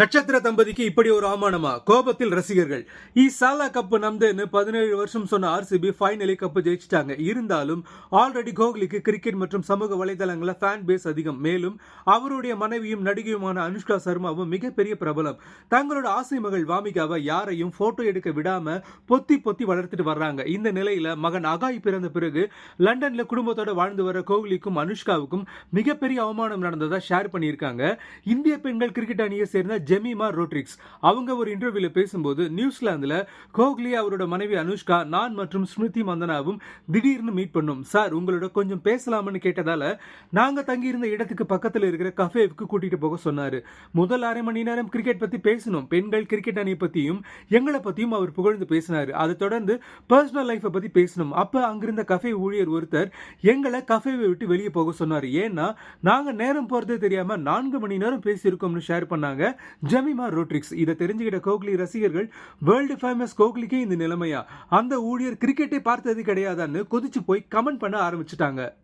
நட்சத்திர தம்பதிக்கு இப்படி ஒரு அவமானமா? கோபத்தில் ரசிகர்கள். இ சாலா கப் நம்தேன்னு பதினேழு வருஷம் சொன்ன ஆர்சிபி ஃபைனலி கப்பு ஜெயிச்சிட்டாங்க. இருந்தாலும் ஆல்ரெடி கோஹ்லிக்கு கிரிக்கெட் மற்றும் சமூக வலைதளங்கள ஃபேன் பேஸ் அதிகம். மேலும் அவருடைய மனைவியும் நடிகையுமான அனுஷ்கா சர்மாவும் மிகப்பெரிய பிரபலம். தங்களோட ஆசை மகள் வாமிகாவை யாரையும் போட்டோ எடுக்க விடாம பொத்தி பொத்தி வளர்த்துட்டு வர்றாங்க. இந்த நிலையில மகன் அகாய் பிறந்த பிறகு லண்டன்ல குடும்பத்தோட வாழ்ந்து வர கோஹ்லிக்கும் அனுஷ்காவுக்கும் மிகப்பெரிய அவமானம் நடந்ததா ஷேர் பண்ணியிருக்காங்க. இந்திய பெண்கள் கிரிக்கெட் அணியை சேர்ந்த ஜெமிமா ரோட்ரிக்ஸ். அவங்க ஒரு இன்டர்வியூல பேசும்போது நியூசிலாந்துல கோஹ்லி அவரோட மனைவி அனுஷ்கா நான் மற்றும் ஸ்மிருதி மந்தனாவும் திடீர்னு மீட் பண்ணோம். சார் உங்களோட கொஞ்சம் பேசலாம்னு கேட்டதால நாங்க தங்கியிருந்த இடத்துக்கு பக்கத்தில் இருக்கிற கஃபேவுக்கு கூட்டிட்டு போக சொன்னாரு. முதல் அரை மணி நேரம் கிரிக்கெட் பத்தி பேசணும் பெண்கள் கிரிக்கெட் அணியை பத்தியும் எங்களை பத்தியும் அவர் புகழ்ந்து பேசினாரு. அதை தொடர்ந்து பர்சனல் லைஃப்பை பத்தி பேசணும் அப்ப அங்கிருந்த கஃபே ஊழியர் ஒருத்தர் எங்களை கஃபேவை விட்டு வெளியே போக சொன்னாரு. ஏன்னா நாங்க நேரம் போறதே தெரியாம நான்கு மணி நேரம் பேசியிருக்கோம்னு ஷேர் பண்ணாங்க. ஜெமிமா ரோட்ரிக்ஸ். இதை தெரிஞ்சுக்கிட்ட கோஹ்லி ரசிகர்கள் வேர்ல்டு ஃபேமஸ் கோஹ்லிக்கே இந்த நிலைமையா? அந்த ஊழியர் கிரிக்கெட்டை பார்த்தது கிடையாதான்னு கொதிச்சு போய் கமெண்ட் பண்ண ஆரம்பிச்சிட்டாங்க.